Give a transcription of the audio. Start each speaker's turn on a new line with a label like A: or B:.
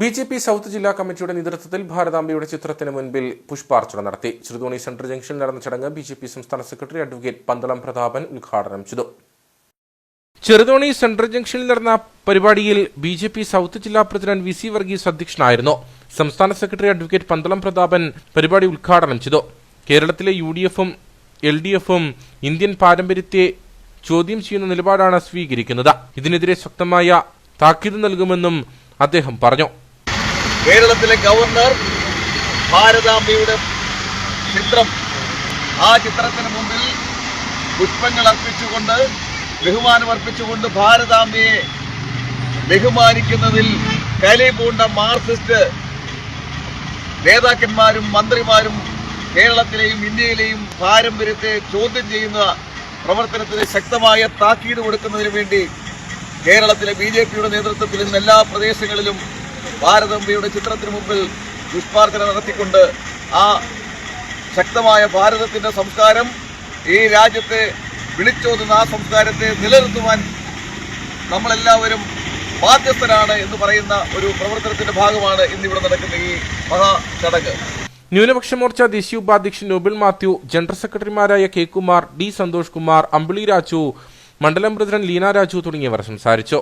A: B J P south ജില്ലാ കമ്മിറ്റിയുടെ നേതൃത്വത്തിൽ ഭാരതാംബയുടെ ചിത്രത്തിന് മുൻപിൽ പുഷ്പാർച്ചന നടത്തി. ചെറുതോണി സെൻട്രൽ ജംഗ്ഷനിൽ നടന്ന ചടങ്ങ് ബി ജെ പി സംസ്ഥാന സെക്രട്ടറി അഡ്വക്കേറ്റ് പന്തളം പ്രതാപൻ ഉദ്ഘാടനം ചെയ്തു. ചെറുതോണി സെൻട്രൽ ജംഗ്ഷനിൽ നടന്ന പരിപാടിയിൽ ബി ജെ പി സൗത്ത് ജില്ലാ പ്രസിഡന്റ് വി സി വർഗീസ് അധ്യക്ഷനായിരുന്നു. സംസ്ഥാന സെക്രട്ടറി അഡ്വക്കേറ്റ് പന്തളം പ്രതാപൻ പരിപാടി ഉദ്ഘാടനം ചെയ്തു. കേരളത്തിലെ യു ഡി എഫും എൽ ഡി എഫും ഇന്ത്യൻ പാരമ്പര്യത്തെ ചോദ്യം ചെയ്യുന്ന നിലപാടാണ് സ്വീകരിക്കുന്നത്. ഇതിനെതിരെ ശക്തമായ താക്കീത് നൽകുമെന്നും അദ്ദേഹം പറഞ്ഞു.
B: കേരളത്തിലെ ഗവർണർ ഭാരതാംബയുടെ ചിത്രം. ആ ചിത്രത്തിന് മുമ്പിൽ പുഷ്പങ്ങൾ അർപ്പിച്ചുകൊണ്ട് ബഹുമാനം അർപ്പിച്ചുകൊണ്ട് ഭാരതാംബയെ ബഹുമാനിക്കുന്നതിൽ കലിപൂണ്ട മാർക്സിസ്റ്റ് നേതാക്കന്മാരും മന്ത്രിമാരും കേരളത്തിലെയും ഇന്ത്യയിലെയും പാരമ്പര്യത്തെ ചോദ്യം ചെയ്യുന്ന പ്രവർത്തനത്തിന് ശക്തമായ താക്കീത് കൊടുക്കുന്നതിന് വേണ്ടി കേരളത്തിലെ ബി നേതൃത്വത്തിൽ ഇന്ന് എല്ലാ പ്രദേശങ്ങളിലും ഭാരതമ്മയുടെ ചിത്രത്തിന് മുമ്പിൽ പുഷ്പാർച്ചന നടത്തിക്കൊണ്ട് ആ ശക്തമായ ഭാരതത്തിന്റെ സംസ്കാരം ഈ രാജ്യത്തെ വിളിച്ചോതുന്ന ആ സംസ്കാരത്തെ നിലനിർത്തുവാൻ നമ്മളെല്ലാവരും ബാധ്യസ്ഥരാണ് എന്ന് പറയുന്ന ഒരു പ്രവർത്തനത്തിന്റെ ഭാഗമാണ് ഇന്നിവിടെ നടക്കുന്ന ഈ മഹാ ചടങ്ങ്.
A: ന്യൂനപക്ഷ മോർച്ച ദേശീയ ഉപാധ്യക്ഷൻ നോബിൾ മാത്യു ജനറൽ സെക്രട്ടറിമാരായ കെ കുമാർ ഡി സന്തോഷ് കുമാർ അമ്പിളി രാജു മണ്ഡലം പ്രസിഡന്റ് ലീന രാജു തുടങ്ങിയവർ സംസാരിച്ചു.